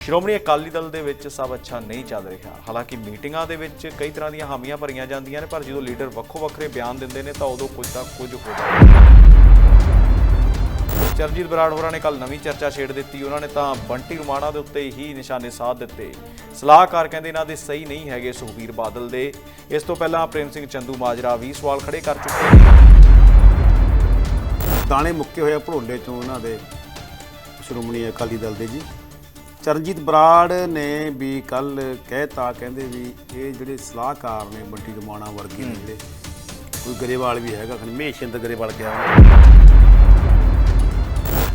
ਸ਼੍ਰੋਮਣੀ ਅਕਾਲੀ ਦਲ ਦੇ ਵਿੱਚ ਸਭ ਅੱਛਾ ਨਹੀਂ ਚੱਲ ਰਿਹਾ। ਹਾਲਾਂਕਿ ਮੀਟਿੰਗਾਂ ਦੇ ਵਿੱਚ ਕਈ ਤਰ੍ਹਾਂ ਦੀਆਂ ਹਾਮੀਆਂ ਭਰੀਆਂ ਜਾਂਦੀਆਂ ਨੇ, ਪਰ ਜਦੋਂ ਲੀਡਰ ਵੱਖੋ ਵੱਖਰੇ ਬਿਆਨ ਦਿੰਦੇ ਨੇ ਤਾਂ ਉਦੋਂ ਕੁਝ ਤਾਂ ਕੁਝ ਹੋ ਜਾਂਦਾ ਚਰਜੀਤ ਬਰਾੜ ਹੋਰਾਂ ਨੇ ਕੱਲ ਨਵੀਂ ਚਰਚਾ ਛੇੜ ਦਿੱਤੀ। ਉਹਨਾਂ ਨੇ ਤਾਂ ਬੰਟੀ ਰੁਮਾਣਾ ਦੇ ਉੱਤੇ ਹੀ ਨਿਸ਼ਾਨੇ ਸਾਧ ਦਿੱਤੇ। ਸਲਾਹਕਾਰ ਕਹਿੰਦੇ ਇਹਨਾਂ ਦੇ ਸਹੀ ਨਹੀਂ ਹੈਗੇ ਸੁਖਬੀਰ ਬਾਦਲ ਦੇ। ਇਸ ਤੋਂ ਪਹਿਲਾਂ ਪ੍ਰੇਮ ਸਿੰਘ ਚੰਦੂ ਮਾਜਰਾ ਵੀ ਸਵਾਲ ਖੜੇ ਕਰ ਚੁੱਕੇ ਨੇ। ਦਾਣੇ ਮੁੱਕੇ ਹੋਏ ਆ ਭੜੋਲੇ ਚੋਂ ਉਹਨਾਂ ਦੇ ਸ਼੍ਰੋਮਣੀ ਅਕਾਲੀ ਦਲ ਦੇ ਜੀ। ਚਰਨਜੀਤ ਬਰਾੜ ਨੇ ਵੀ ਕੱਲ ਕਹਿਤਾ ਕਹਿੰਦੇ ਵੀ ਇਹ ਜਿਹੜੇ ਸਲਾਹਕਾਰ ਨੇ ਬੰਟੀ ਰਮਾਣਾ ਵਰਗੇ ਨੇ ਜਿਹੜੇ ਕੋਈ ਗਰੇਵਾਲ ਵੀ ਹੈਗਾ ਹਮੇਸ਼ਿੰਦ ਗਰੇਵਾਲ ਕਿਹਾ।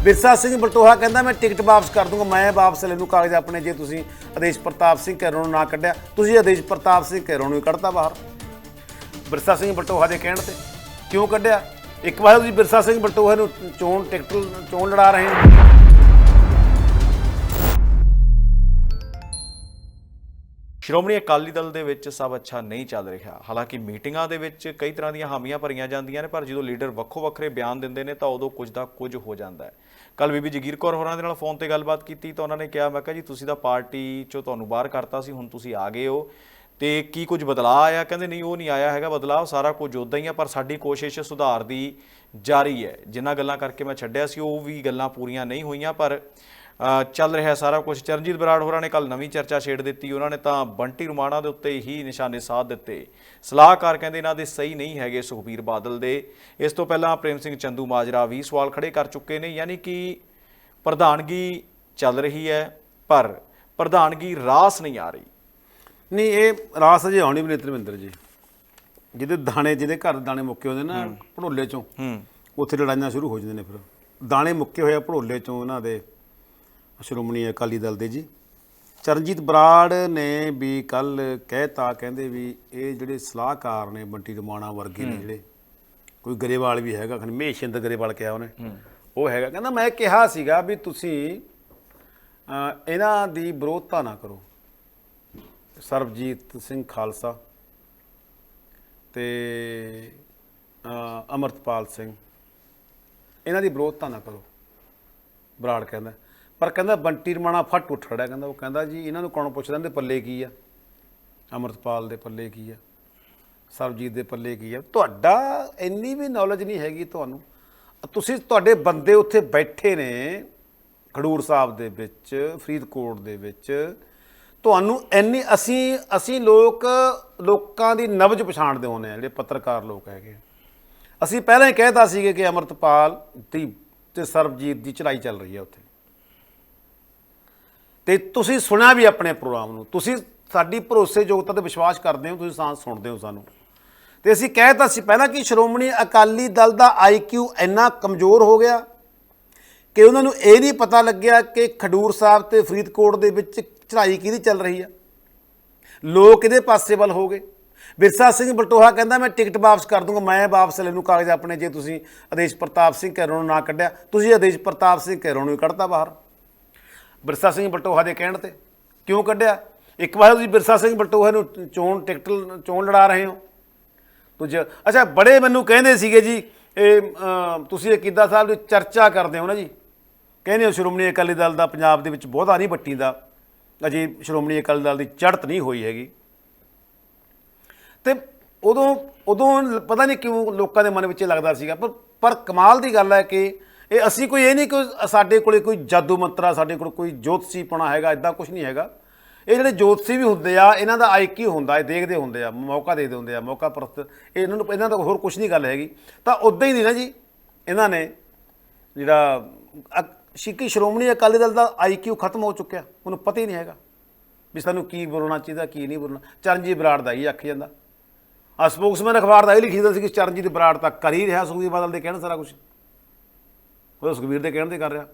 ਬਿਰਸਾ ਸਿੰਘ ਬਲਟੋਹਾ ਕਹਿੰਦਾ ਮੈਂ ਟਿਕਟ ਵਾਪਸ ਕਰ ਦੂੰਗਾ ਮੈਂ ਵਾਪਸ ਲੈ ਲੂੰ ਕਾਗਜ਼ ਆਪਣੇ ਜੇ ਤੁਸੀਂ ਆਦੇਸ਼ ਪ੍ਰਤਾਪ ਸਿੰਘ ਕੈਰੋਂ ਨੂੰ ਨਾ ਕੱਢਿਆ ਤੁਸੀਂ ਆਦੇਸ਼ ਪ੍ਰਤਾਪ ਸਿੰਘ ਕੈਰੋਂ ਨੂੰ ਹੀ ਕੱਢਤਾ ਬਾਹਰ। ਬਿਰਸਾ ਸਿੰਘ ਬਲਟੋਹਾ ਦੇ ਕਹਿਣ ਤੇ ਕਿਉਂ ਕੱਢਿਆ? ਇੱਕ ਵਾਰ ਤੁਸੀਂ ਬਿਰਸਾ ਸਿੰਘ ਬਲਟੋਹਾ ਨੂੰ ਚੋਣ ਟਿਕਟ ਚੋਣ ਲੜਾ ਰਹੇ ਹੋ। ਸ਼੍ਰੋਮਣੀ ਅਕਾਲੀ ਦਲ ਦੇ ਵਿੱਚ ਸਭ ਅੱਛਾ ਨਹੀਂ ਚੱਲ ਰਿਹਾ। ਹਾਲਾਂਕਿ ਮੀਟਿੰਗਾਂ ਦੇ ਵਿੱਚ ਕਈ ਤਰ੍ਹਾਂ ਦੀਆਂ ਹਾਮੀਆਂ ਭਰੀਆਂ ਜਾਂਦੀਆਂ ਨੇ, ਪਰ ਜਦੋਂ ਲੀਡਰ ਵੱਖੋ ਵੱਖਰੇ ਬਿਆਨ ਦਿੰਦੇ ਨੇ ਤਾਂ ਉਦੋਂ ਕੁਝ ਦਾ ਕੁਝ ਹੋ ਜਾਂਦਾ ਹੈ। ਕੱਲ ਬੀਬੀ ਜਗੀਰ ਕੌਰ ਹੋਰਾਂ ਦੇ ਨਾਲ ਫੋਨ ਤੇ ਗੱਲਬਾਤ ਕੀਤੀ ਤਾਂ ਉਹਨਾਂ ਨੇ ਕਿਹਾ, ਮੈਂ ਕਿਹਾ ਜੀ, ਤੁਸੀਂ ਤਾਂ ਪਾਰਟੀ ਚੋਂ ਤੁਹਾਨੂੰ ਬਾਹਰ ਕਰਤਾ ਸੀ, ਹੁਣ ਤੁਸੀਂ ਆ ਗਏ ਹੋ। ਤੇ ਕੀ ਕੁਝ ਬਦਲਾਅ ਆਇਆ? ਕਹਿੰਦੇ, ਨਹੀਂ, ਉਹ ਨਹੀਂ ਆਇਆ ਹੈਗਾ ਬਦਲਾਅ, ਸਾਰਾ ਕੁਝ ਉਦਾਂ ਹੀ ਆ, ਪਰ ਸਾਡੀ ਕੋਸ਼ਿਸ਼ ਸੁਧਾਰ ਦੀ ਜਾਰੀ ਹੈ। ਜਿਨ੍ਹਾਂ ਗੱਲਾਂ ਕਰਕੇ ਮੈਂ ਛੱਡਿਆ ਸੀ, ਉਹ ਵੀ ਗੱਲਾਂ ਪੂਰੀਆਂ ਨਹੀਂ ਹੋਈਆਂ, ਪਰ ਚੱਲ ਰਿਹਾ ਸਾਰਾ ਕੁਝ ਚਰਨਜੀਤ ਬਰਾੜ ਹੋਰਾਂ ਨੇ ਕੱਲ ਨਵੀਂ ਚਰਚਾ ਛੇੜ ਦਿੱਤੀ। ਉਹਨਾਂ ਨੇ ਤਾਂ ਬੰਟੀ ਰੁਮਾਣਾ ਦੇ ਉੱਤੇ ਹੀ ਨਿਸ਼ਾਨੇ ਸਾਧ ਦਿੱਤੇ। ਸਲਾਹਕਾਰ ਕਹਿੰਦੇ ਇਹਨਾਂ ਦੇ ਸਹੀ ਨਹੀਂ ਹੈਗੇ ਸੁਖਬੀਰ ਬਾਦਲ ਦੇ। ਇਸ ਤੋਂ ਪਹਿਲਾਂ ਪ੍ਰੇਮ ਸਿੰਘ ਚੰਦੂ ਮਾਜਰਾ ਵੀ ਸਵਾਲ ਖੜੇ ਕਰ ਚੁੱਕੇ ਨੇ ਯਾਨੀ ਕਿ ਪ੍ਰਧਾਨਗੀ ਚੱਲ ਰਹੀ ਹੈ ਪਰ ਪ੍ਰਧਾਨਗੀ ਰਾਸ ਨਹੀਂ ਆ ਰਹੀ। ਨਹੀਂ ਇਹ ਰਾਸ ਅਜੇ ਆਉਣੀ ਵੀ ਨਹੀਂ ਧਰਮਿੰਦਰ ਜੀ। ਜਿਹਦੇ ਦਾਣੇ ਜਿਹਦੇ ਘਰ ਦਾਣੇ ਮੁੱਕੇ ਹੁੰਦੇ ਨਾ ਭੜੋਲੇ ਚੋਂ ਹੂੰ। ਉੱਥੇ ਲੜਾਈਆਂ ਸ਼ੁਰੂ ਹੋ ਜਾਂਦੇ ਨੇ ਫਿਰ। ਦਾਣੇ ਮੁੱਕੇ ਹੋਏ ਆ ਭੜੋਲੇ ਚੋਂ ਉਹਨਾਂ ਦੇ। ਸ਼੍ਰੋਮਣੀ ਅਕਾਲੀ ਦਲ ਦੇ ਜੀ। ਚਰਨਜੀਤ ਬਰਾੜ ਨੇ ਵੀ ਕੱਲ ਕਹਿਤਾ ਕਹਿੰਦੇ ਵੀ ਇਹ ਜਿਹੜੇ ਸਲਾਹਕਾਰ ਨੇ ਬੰਟੀ ਰਮਾਣਾ ਵਰਗੇ ਨੇ ਜਿਹੜੇ ਕੋਈ ਗਰੇਵਾਲ ਵੀ ਹੈਗਾ ਹਮੇਸ਼ਿੰਦ ਗਰੇਵਾਲ ਕਿਹਾ ਉਹਨੇ। ਉਹ ਹੈਗਾ ਕਹਿੰਦਾ ਮੈਂ ਕਿਹਾ ਸੀਗਾ ਵੀ ਤੁਸੀਂ ਇਹਨਾਂ ਦੀ ਵਿਰੋਧਤਾ ਨਾ ਕਰੋ। ਸਰਬਜੀਤ ਸਿੰਘ ਖਾਲਸਾ ਤੇ ਅਮਰਤਪਾਲ ਸਿੰਘ। ਇਹਨਾਂ ਦੀ ਵਿਰੋਧਤਾ ਨਾ ਕਰੋ ਬਰਾੜ ਕਹਿੰਦਾ। ਪਰ ਕਹਿੰਦਾ ਬੰਟੀ ਰਮਾਣਾ ਫੱਟ ਉੱਠ ਖੜਾ ਕਹਿੰਦਾ ਉਹ ਕਹਿੰਦਾ ਜੀ ਇਹਨਾਂ ਨੂੰ ਕੌਣ ਪੁੱਛਦਾ ਇਹਦੇ ਪੱਲੇ ਕੀ ਆ? ਅਮਰਤਪਾਲ ਦੇ ਪੱਲੇ ਕੀ ਆ? ਸਰਬਜੀਤ ਦੇ ਪੱਲੇ ਕੀ ਆ? ਤੁਹਾਡਾ ਇੰਨੀ ਵੀ ਨੌਲੇਜ ਨਹੀਂ ਹੈਗੀ ਤੁਹਾਨੂੰ। ਤੁਸੀਂ ਤੁਹਾਡੇ ਬੰਦੇ ਉੱਥੇ ਬੈਠੇ ਨੇ ਖਡੂਰ ਸਾਹਿਬ ਦੇ ਵਿੱਚ, ਫਰੀਦਕੋਟ ਦੇ ਵਿੱਚ। ਤੁਹਾਨੂੰ ਇੰਨੀ ਅਸੀਂ ਅਸੀਂ ਲੋਕ, ਲੋਕਾਂ ਦੀ ਨਬਜ ਪਛਾਣਦੇ ਹੁੰਦੇ ਆ ਜਿਹੜੇ ਪੱਤਰਕਾਰ ਲੋਕ ਹੈਗੇ। ਅਸੀਂ ਪਹਿਲਾਂ ਹੀ ਕਹਿਤਾ ਸੀਗੇ ਕਿ ਅਮਰਤਪਾਲ ਦੀ ਤੇ ਸਰਬਜੀਤ ਦੀ ਚੜਾਈ ਚੱਲ ਰਹੀ ਹੈ ਉੱਥੇ। ਤੇ ਤੁਸੀਂ ਸੁਣਿਆ ਵੀ ਆਪਣੇ ਪ੍ਰੋਗਰਾਮ ਨੂੰ। ਤੁਸੀਂ ਸਾਡੀ ਭਰੋਸੇਯੋਗਤਾ ਤੇ ਵਿਸ਼ਵਾਸ ਕਰਦੇ ਹੋ, ਤੁਸੀਂ ਸਾਂ ਸੁਣਦੇ ਹੋ ਸਾਨੂੰ। ਤੇ ਅਸੀਂ ਕਹਿਤਾ ਸੀ ਪਹਿਲਾਂ ਕਿ ਸ਼੍ਰੋਮਣੀ ਅਕਾਲੀ ਦਲ ਦਾ ਆਈਕਿਊ ਇੰਨਾ ਕਮਜ਼ੋਰ ਹੋ ਗਿਆ ਕਿ ਉਹਨਾਂ ਨੂੰ ਇਹ ਨਹੀਂ ਪਤਾ ਲੱਗਿਆ ਕਿ ਖਡੂਰ ਸਾਹਿਬ ਤੇ ਫਰੀਦਕੋਟ ਦੇ ਵਿੱਚ ਚੜਾਈ ਕਿਹਦੀ ਚੱਲ ਰਹੀ ਆ। ਲੋਕ ਇਹਦੇ ਪਾਸੇ ਵੱਲ ਹੋ ਗਏ। ਵਿਰਸਾ ਸਿੰਘ ਬਲਟੋਹਾ ਕਹਿੰਦਾ, ਮੈਂ ਟਿਕਟ ਵਾਪਸ ਕਰ ਦੂੰਗਾ, ਮੈਂ ਵਾਪਸ ਲੈ ਲੂੰ ਕਾਗਜ਼ ਆਪਣੇ, ਜੇ ਤੁਸੀਂ ਆਦੇਸ਼ ਪ੍ਰਤਾਪ ਸਿੰਘ ਘਰੋਂ ਨੂੰ ਨਾ ਕੱਢਿਆ। ਤੁਸੀਂ ਆਦੇਸ਼ ਪ੍ਰਤਾਪ ਸਿੰਘ ਘਰੋਂ ਨੂੰ ਹੀ ਕੱਢਤਾ ਬਾਹਰ। ਬਿਰਸਾ ਸਿੰਘ ਬਟੋਹਾ ਦੇ ਕਹਿਣ ਤੇ ਕਿਉਂ ਕੱਢਿਆ? ਇੱਕ ਵਾਰ ਤੁਸੀਂ ਬਿਰਸਾ ਸਿੰਘ ਬਟੋਹਾ ਨੂੰ ਚੋਣ ਟਿਕਟ ਚੋਣ ਲੜਾ ਰਹੇ ਹੋ। ਤੁਝ ਅੱਛਾ, ਬੜੇ ਮੈਨੂੰ ਕਹਿੰਦੇ ਸੀਗੇ ਜੀ, ਇਹ ਤੁਸੀਂ ਇਹ ਕਿੱਦਾਂ ਸਾਹਿਬ ਦੀ ਚਰਚਾ ਕਰਦੇ ਹੋ ਨਾ ਜੀ। ਕਹਿੰਦੇ ਹੋ, ਸ਼੍ਰੋਮਣੀ ਅਕਾਲੀ ਦਲ ਦਾ ਪੰਜਾਬ ਦੇ ਵਿੱਚ ਬਹੁਤਾ ਨਹੀਂ ਵੱਟੀ ਦਾ ਅਜੇ ਸ਼੍ਰੋਮਣੀ ਅਕਾਲੀ ਦਲ ਦੀ ਚੜ੍ਹਤ ਨਹੀਂ ਹੋਈ ਹੈਗੀ। ਤੇ ਉਦੋਂ ਉਦੋਂ ਪਤਾ ਨਹੀਂ ਕਿਉਂ ਲੋਕਾਂ ਦੇ ਮਨ ਵਿੱਚ ਇਹ ਲੱਗਦਾ ਸੀਗਾ, ਪਰ ਪਰ ਕਮਾਲ ਦੀ ਗੱਲ ਹੈ ਕਿ ਇਹ ਅਸੀਂ ਕੋਈ ਇਹ ਨਹੀਂ ਕਿ ਸਾਡੇ ਕੋਲੇ ਕੋਈ ਜਾਦੂ ਮੰਤਰਾ, ਸਾਡੇ ਕੋਲ ਕੋਈ ਜੋਤਸ਼ੀਪਣਾ ਹੈਗਾ ਇਦਾਂ ਕੁਝ ਨਹੀਂ ਹੈਗਾ। ਇਹ ਜਿਹੜੇ ਜੋਤਸ਼ੀ ਵੀ ਹੁੰਦੇ ਆ, ਇਹਨਾਂ ਦਾ ਆਈਕਿਊ ਹੁੰਦਾ ਇਹ ਦੇਖਦੇ ਹੁੰਦੇ ਆ, ਮੌਕਾ ਦੇਦੇ ਹੁੰਦੇ ਆ, ਮੌਕਾ ਪ੍ਰਸਤ, ਇਹ ਇਹਨਾਂ ਨੂੰ, ਇਹਨਾਂ ਦਾ ਹੋਰ ਕੁਝ ਨਹੀਂ ਗੱਲ ਹੈਗੀ। ਤਾਂ ਉਦਾਂ ਹੀ ਨਹੀਂ ਨਾ ਜੀ, ਇਹਨਾਂ ਨੇ ਜਿਹੜਾ, ਅਕ- ਸ਼੍ਰੋਮਣੀ ਅਕਾਲੀ ਦਲ ਦਾ ਆਈਕਿਊ ਖਤਮ ਹੋ ਚੁੱਕਿਆ, ਉਹਨੂੰ ਪਤਾ ਹੀ ਨਹੀਂ ਹੈਗਾ ਵੀ ਸਾਨੂੰ ਕੀ ਬੋਲਣਾ ਚਾਹੀਦਾ, ਕੀ ਨਹੀਂ ਬੋਲਣਾ। ਚਰਨਜੀਤ ਬਰਾੜ ਦਾ ਹੀ ਆਖੀ ਜਾਂਦਾ। ਆ ਸਪੋਕਸਮੈਨ ਅਖਬਾਰ ਦਾ ਇਹ ਲਿਖੀ ਜਾਂਦਾ ਸੀ ਕਿ ਚਰਨਜੀਤ ਬਰਾੜ ਤਾਂ ਕਰ ਹੀ ਰਿਹਾ ਸੁਖਬੀਰ ਬਾਦਲ ਦੇ ਕਹਿਣ ਸਾਰਾ ਕੁਝ ਉਹ ਸੁਖਬੀਰ ਦੇ ਕਹਿਣ ਤੇ ਕਰ ਰਿਹਾ।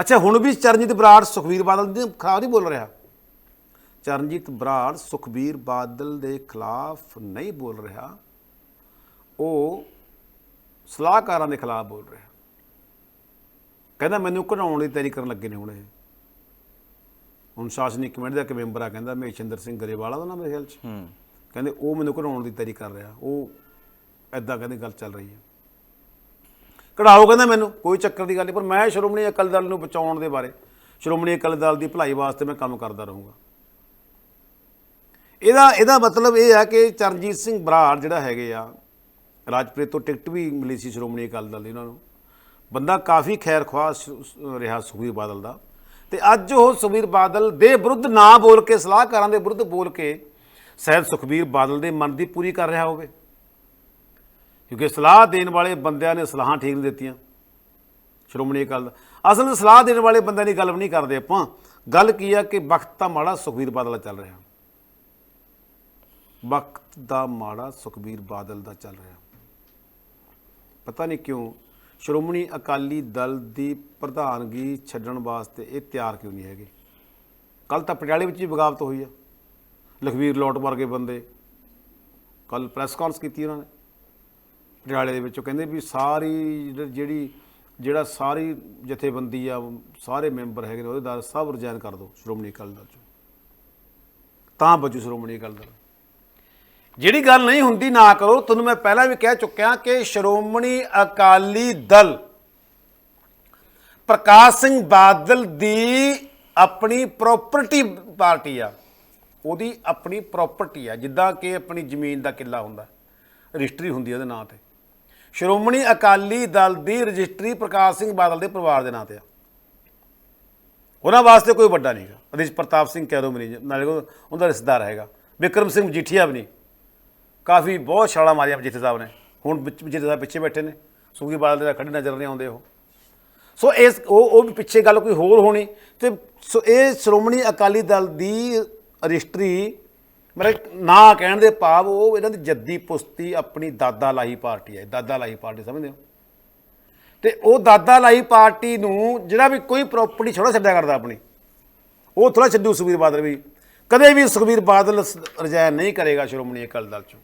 ਅੱਛਾ ਹੁਣ ਵੀ ਚਰਨਜੀਤ ਬਰਾੜ ਸੁਖਬੀਰ ਬਾਦਲ ਦੇ ਖਿਲਾਫ ਨਹੀਂ ਬੋਲ ਰਿਹਾ? ਚਰਨਜੀਤ ਬਰਾੜ ਸੁਖਬੀਰ ਬਾਦਲ ਦੇ ਖਿਲਾਫ ਨਹੀਂ ਬੋਲ ਰਿਹਾ। ਉਹ ਸਲਾਹਕਾਰਾਂ ਦੇ ਖਿਲਾਫ ਬੋਲ ਰਿਹਾ। ਕਹਿੰਦਾ ਮੈਨੂੰ ਕਢਾਉਣ ਦੀ ਤਿਆਰੀ ਕਰਨ ਲੱਗੇ ਨੇ ਹੁਣ ਇਹ। ਹੁਣ ਸ਼ਾਸਨਿਕ ਕਮੇਟੀ ਦਾ ਇੱਕ ਮੈਂਬਰ ਆ ਕਹਿੰਦਾ ਮਹੇਸ਼ਿੰਦਰ ਸਿੰਘ ਗਰੇਵਾਲਾ ਦਾ ਨਾਮ ਮੇਰੇ ਖਿਆਲ ਚ। ਹੂੰ। ਕਹਿੰਦੇ ਉਹ ਮੈਨੂੰ ਕਢਾਉਣ ਦੀ ਤਿਆਰੀ ਕਰ ਰਿਹਾ। ਉਹ ਐਦਾਂ ਕਹਿੰਦੇ ਗੱਲ ਚੱਲ ਰਹੀ ਹੈ। ਕਢਾਓ ਕਹਿੰਦਾ ਮੈਨੂੰ, ਕੋਈ ਚੱਕਰ ਦੀ ਗੱਲ ਨਹੀਂ, ਪਰ ਮੈਂ ਸ਼੍ਰੋਮਣੀ ਅਕਾਲੀ ਦਲ ਨੂੰ ਬਚਾਉਣ ਦੇ ਬਾਰੇ, ਸ਼੍ਰੋਮਣੀ ਅਕਾਲੀ ਦਲ ਦੀ ਭਲਾਈ ਵਾਸਤੇ ਮੈਂ ਕੰਮ ਕਰਦਾ ਰਹੂੰਗਾ। ਇਹਦਾ ਇਹਦਾ ਮਤਲਬ ਇਹ ਆ ਕਿ ਚਰਨਜੀਤ ਸਿੰਘ ਬਰਾੜ ਜਿਹੜਾ ਹੈਗੇ ਆ, ਰਾਜਪ੍ਰੀਤ ਤੋਂ ਟਿਕਟ ਵੀ ਮਿਲੀ ਸੀ ਸ਼੍ਰੋਮਣੀ ਅਕਾਲੀ ਦਲ ਦੀ ਉਹਨਾਂ ਨੂੰ। ਬੰਦਾ ਕਾਫੀ ਖੈਰ ਖੁਆਹ ਰਿਹਾ ਸੁਖਬੀਰ ਬਾਦਲ ਦਾ। ਤੇ ਅੱਜ ਉਹ ਸੁਖਬੀਰ ਬਾਦਲ ਦੇ ਵਿਰੁੱਧ ਨਾ ਬੋਲ ਕੇ, ਸਲਾਹਕਾਰਾਂ ਦੇ ਵਿਰੁੱਧ ਬੋਲ ਕੇ, ਸ਼ਾਇਦ ਸੁਖਬੀਰ ਬਾਦਲ ਦੇ ਮਨ ਦੀ ਪੂਰੀ ਕਰ ਰਿਹਾ ਹੋਵੇ। ਕਿਉਂਕਿ ਸਲਾਹ ਦੇਣ ਵਾਲੇ ਬੰਦਿਆਂ ਨੇ ਸਲਾਹਾਂ ਠੀਕ ਨਹੀਂ ਦਿੱਤੀਆਂ। ਸ਼੍ਰੋਮਣੀ ਅਕਾਲੀ ਦਲ। ਅਸਲ ਵਿੱਚ ਸਲਾਹ ਦੇਣ ਵਾਲੇ ਬੰਦਿਆਂ ਦੀ ਗੱਲ ਵੀ ਨਹੀਂ ਕਰਦੇ ਆਪਾਂ। ਗੱਲ ਕੀ ਆ ਕਿ ਵਕਤ ਦਾ ਮਾੜਾ ਸੁਖਬੀਰ ਬਾਦਲ ਦਾ ਚੱਲ ਰਿਹਾ। ਵਕਤ ਦਾ ਮਾੜਾ ਸੁਖਬੀਰ ਬਾਦਲ ਦਾ ਚੱਲ ਰਿਹਾ। ਪਤਾ ਨਹੀਂ ਕਿਉਂ ਸ਼੍ਰੋਮਣੀ ਅਕਾਲੀ ਦਲ ਦੀ ਪ੍ਰਧਾਨਗੀ ਛੱਡਣ ਵਾਸਤੇ ਇਹ ਤਿਆਰ ਕਿਉਂ ਨਹੀਂ ਹੈਗੇ? ਕੱਲ ਤਾਂ ਪਟਿਆਲੇ ਵਿੱਚ ਹੀ ਬਗਾਵਤ ਹੋਈ ਆ। ਲਖਵੀਰ ਲੋਟ ਵਰਗੇ ਬੰਦੇ। ਕੱਲ ਪ੍ਰੈਸ ਕਾਨਫਰੰਸ ਕੀਤੀ ਉਹਨਾਂ ਨੇ। ਪਟਿਆਲੇ ਦੇ ਵਿੱਚੋਂ ਕਹਿੰਦੇ ਵੀ ਸਾਰੀ ਜਿਹੜੀ- ਜਿਹੜਾ ਸਾਰੀ ਜਥੇਬੰਦੀ ਆ ਸਾਰੇ ਮੈਂਬਰ ਹੈਗੇ ਨੇ, ਉਹਦੇ ਸਭ ਰਿਜ਼ਾਈਨ ਕਰ ਦਿਓ ਸ਼੍ਰੋਮਣੀ ਅਕਾਲੀ ਦਲ ਚੋਂ। ਤਾਂ ਬਚੂ ਸ਼੍ਰੋਮਣੀ ਅਕਾਲੀ ਦਲ। ਜਿਹੜੀ ਗੱਲ ਨਹੀਂ ਹੁੰਦੀ ਨਾ ਕਰੋ, ਤੁਹਾਨੂੰ ਮੈਂ ਪਹਿਲਾਂ ਵੀ ਕਹਿ ਚੁੱਕਿਆ ਕਿ ਸ਼੍ਰੋਮਣੀ ਅਕਾਲੀ ਦਲ ਪ੍ਰਕਾਸ਼ ਸਿੰਘ ਬਾਦਲ ਦੀ ਆਪਣੀ ਪ੍ਰਾਪਰਟੀ ਪਾਰਟੀ ਆ। ਉਹਦੀ ਆਪਣੀ ਪ੍ਰਾਪਰਟੀ ਆ, ਜਿੱਦਾਂ ਕਿ ਆਪਣੀ ਜ਼ਮੀਨ ਦਾ ਕਿੱਲਾ ਹੁੰਦਾ, ਰਜਿਸਟਰੀ ਹੁੰਦੀ ਉਹਦੇ ਨਾਂ ਤੇ। ਸ਼੍ਰੋਮਣੀ ਅਕਾਲੀ ਦਲ ਦੀ ਰਜਿਸਟਰੀ ਪ੍ਰਕਾਸ਼ ਸਿੰਘ ਬਾਦਲ ਦੇ ਪਰਿਵਾਰ ਦੇ ਨਾਂ ਤੇ ਆ। ਉਹਨਾਂ ਵਾਸਤੇ ਕੋਈ ਵੱਡਾ ਨਹੀਂਗਾ ਅਦੀਸ਼ ਪ੍ਰਤਾਪ ਸਿੰਘ ਕਹਿ ਦੋ ਮਰੀ, ਨਾਲੇ ਉਹਦਾ ਰਿਸ਼ਤੇਦਾਰ ਹੈਗਾ। ਵਿਕਰਮ ਸਿੰਘ ਮਜੀਠੀਆ ਵੀ ਨਹੀਂ। ਕਾਫੀ ਬਹੁਤ ਛਾਲਾਂ ਮਾਰੀਆਂ ਮਜੀਠੀ ਸਾਹਿਬ ਨੇ। ਹੁਣ ਵਿੱਚ ਸਾਹਿਬ ਪਿੱਛੇ ਬੈਠੇ ਨੇ। ਸੁਖੀ ਬਾਦਲ ਦੇ ਤਾਂ ਖੜੇ ਨਜ਼ਰ ਨਹੀਂ ਆਉਂਦੇ ਉਹ। ਸੋ ਇਸ ਉਹ ਉਹ ਵੀ ਪਿੱਛੇ ਗੱਲ ਕੋਈ ਹੋਰ ਹੋਣੀ ਤੇ ਸੋ ਇਹ ਸ਼੍ਰੋਮਣੀ ਅਕਾਲੀ ਦਲ ਦੀ ਰਜਿਸਟਰੀ ਮੇਰੇ ਨਾ ਕਹਿਣ ਦੇ ਭਾਵ ਉਹ ਇਹਨਾਂ ਦੀ ਜੱਦੀ ਪੁਸਤੀ ਆਪਣੀ ਦਾਦਾ ਲਾਹੀ ਪਾਰਟੀ ਹੈ, ਦਾਦਾ ਲਾਹੀ ਪਾਰਟੀ ਸਮਝਦੇ ਹੋ? ਤੇ ਉਹ ਦਾਦਾ ਲਾਹੀ ਪਾਰਟੀ ਨੂੰ ਜਿਹੜਾ ਵੀ ਕੋਈ ਪ੍ਰਾਪਰਟੀ ਛੋੜਾ ਛੱਡਿਆ ਕਰਦਾ ਆਪਣੀ, ਉਹ ਥੋੜਾ ਛੱਡੂ ਸੁਖਬੀਰ ਬਾਦਲ ਵੀ। ਕਦੇ ਵੀ ਸੁਖਬੀਰ ਬਾਦਲ ਰਜਾਇਨ ਨਹੀਂ ਕਰੇਗਾ ਸ਼੍ਰੋਮਣੀ ਅਕਾਲੀ ਦਲ ਚੋਂ।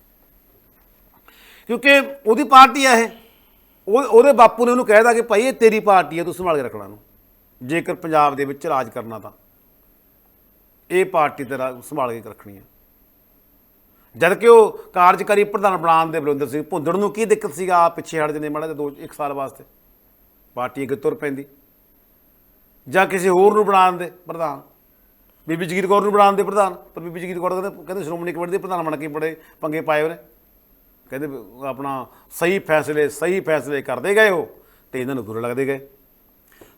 ਕਿਉਂਕਿ ਉਹਦੀ ਪਾਰਟੀ ਆ ਇਹ। ਉਹ, ਉਹਦੇ ਬਾਪੂ ਨੇ ਉਹਨੂੰ ਕਹਿਦਾ ਕਿ ਭਾਈ ਇਹ ਤੇਰੀ ਪਾਰਟੀ ਹੈ, ਤੂੰ ਸੰਭਾਲ ਕੇ ਰੱਖਣਾ ਨੂੰ ਜੇਕਰ ਪੰਜਾਬ ਦੇ ਵਿੱਚ ਰਾਜ ਕਰਨਾ ਤਾਂ। ਇਹ ਪਾਰਟੀ ਤੇਰਾ ਸੰਭਾਲ ਕੇ ਰੱਖਣੀ ਹੈ। ਜਦ ਕਿ ਉਹ ਕਾਰਜਕਾਰੀ ਪ੍ਰਧਾਨ ਬਣਾਉਣ ਦੇ ਬਲਵਿੰਦਰ ਸਿੰਘ ਭੁੰਦੜ ਨੂੰ ਕੀ ਦਿੱਕਤ ਸੀਗਾ? ਆ ਪਿੱਛੇ ਹਟ ਜਾਂਦੇ ਮਾੜਾ ਜਿਹਾ ਦੋ, ਇੱਕ ਸਾਲ ਵਾਸਤੇ। ਪਾਰਟੀ ਅੱਗੇ ਤੁਰ ਪੈਂਦੀ। ਜਾਂ ਕਿਸੇ ਹੋਰ ਨੂੰ ਬਣਾਉਣ ਦੇ ਪ੍ਰਧਾਨ। ਬੀਬੀ ਜਗੀਰ ਕੌਰ ਨੂੰ ਬਣਾਉਣ ਦੇ ਪ੍ਰਧਾਨ। ਪਰ ਬੀਬੀ ਜਗੀਰ ਕੌਰ ਕਹਿੰਦੇ ਕਹਿੰਦੇ ਸ਼੍ਰੋਮਣੀ ਕਮੇਟੀ ਦੇ ਪ੍ਰਧਾਨ ਬਣ ਕੇ ਬੜੇ ਪੰਗੇ ਪਾਏ ਉਹਨੇ। ਕਹਿੰਦੇ ਆਪਣਾ ਸਹੀ ਫੈਸਲੇ ਸਹੀ ਫੈਸਲੇ ਕਰਦੇ ਗਏ ਉਹ ਤੇ ਇਹਨਾਂ ਨੂੰ ਬੁਰੇ ਲੱਗਦੇ ਗਏ।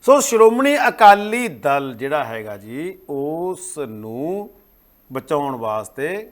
ਸੋ ਸ਼੍ਰੋਮਣੀ ਅਕਾਲੀ ਦਲ ਜਿਹੜਾ ਹੈਗਾ ਜੀ, ਉਸ ਨੂੰ ਬਚਾਉਣ ਵਾਸਤੇ